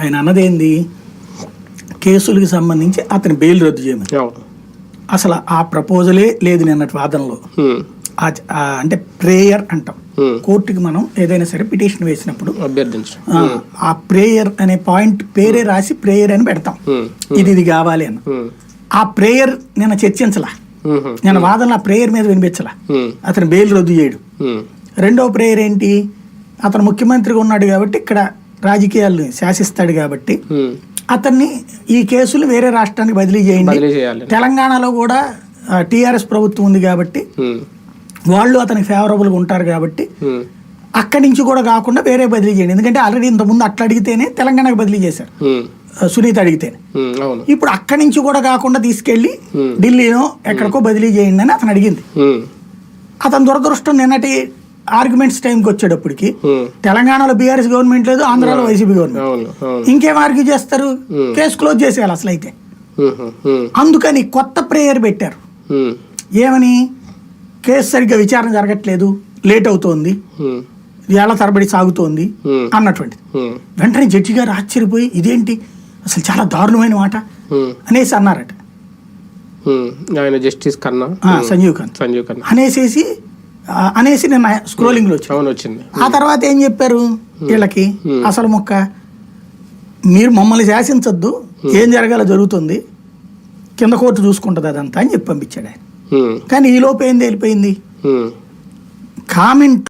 ఆయన అన్నదేంది? కేసులకు సంబంధించి అతని బెయిల్ రద్దు చేయమని. అసలు ఆ ప్రపోజలే లేదు నిన్నటి వాదనలో. అంటే ప్రేయర్ అంటాం. కోర్టుకి మనం ఏదైనా సరే పిటిషన్ వేసినప్పుడు ఆ, ప్రేయర్ అనే పాయింట్ పేరే రాసి ప్రేయర్ అని పెడతాం. ఇది ఇది కావాలి అని. ఆ ప్రేయర్ నిన్న చర్చించలా. నేను వాదన ఆ ప్రేయర్ మీద వినిపించలా. అతను బెయిల్ రద్దు చేయడు. రెండవ ప్రేయర్ ఏంటి? అతను ముఖ్యమంత్రిగా ఉన్నాడు కాబట్టి ఇక్కడ రాజకీయాలు శాసిస్తాడు కాబట్టి. అతన్ని ఈ కేసులు వేరే రాష్ట్రానికి బదిలీ చేయండి తెలంగాణలో కూడా టీఆర్ఎస్ ప్రభుత్వం ఉంది కాబట్టి. వాళ్ళు అతనికి ఫేవరబుల్గా ఉంటారు కాబట్టి. అక్కడి నుంచి కూడా కాకుండా వేరే బదిలీ చేయండి ఎందుకంటే ఆల్రెడీ ఇంతకుముందు అట్లా అడిగితేనే తెలంగాణకు బదిలీ చేశారు సునీత. అవును ఇప్పుడు అక్కడి నుంచి కూడా కాకుండా తీసుకెళ్ళి. ఢిల్లీలో ఎక్కడికో బదిలీ చేయండి అని అతను అడిగింది. అతని దురదృష్టం నిన్నటి ఆర్గ్యుమెంట్స్ టైంకి వచ్చేటప్పటికి. తెలంగాణలో బీఆర్ఎస్ గవర్నమెంట్ లేదు ఆంధ్రాలో వైసీపీ గవర్నమెంట్ ఇంకేం ఆర్గ్యూ చేస్తారు కేసు క్లోజ్ చేసేయాలి అసలు అయితే. అందుకని కొత్త ప్రేయర్ పెట్టారు. ఏమని కేసు సరిగ్గా విచారణ జరగట్లేదు లేట్ అవుతోంది. ఏళ్ళ తరబడి సాగుతోంది. అన్నటువంటిది. వెంటనే జడ్జి గారు ఆశ్చర్యపోయి ఇదేంటి అసలు చాలా దారుణమైన మాట. అనేసి అన్నారట. ఆయన జస్టిస్ కన్నా సంజీవ్ ఖాన్ సంజీవ్ కన్నా అనేసేసి అనేసి నేను స్క్రోలింగ్లో వచ్చాను. అవును వచ్చింది ఆ తర్వాత ఏం చెప్పారు వీళ్ళకి? అసలు మొక్క మీరు మమ్మల్ని శాసించొద్దు ఏం జరగాలో జరుగుతుంది కింద కోర్టు చూసుకుంటుంది అదంతా అని చెప్పి పంపించాడు ఆయన. కానీ ఈ లోపు ఏం తేలిపోయింది. కామెంట్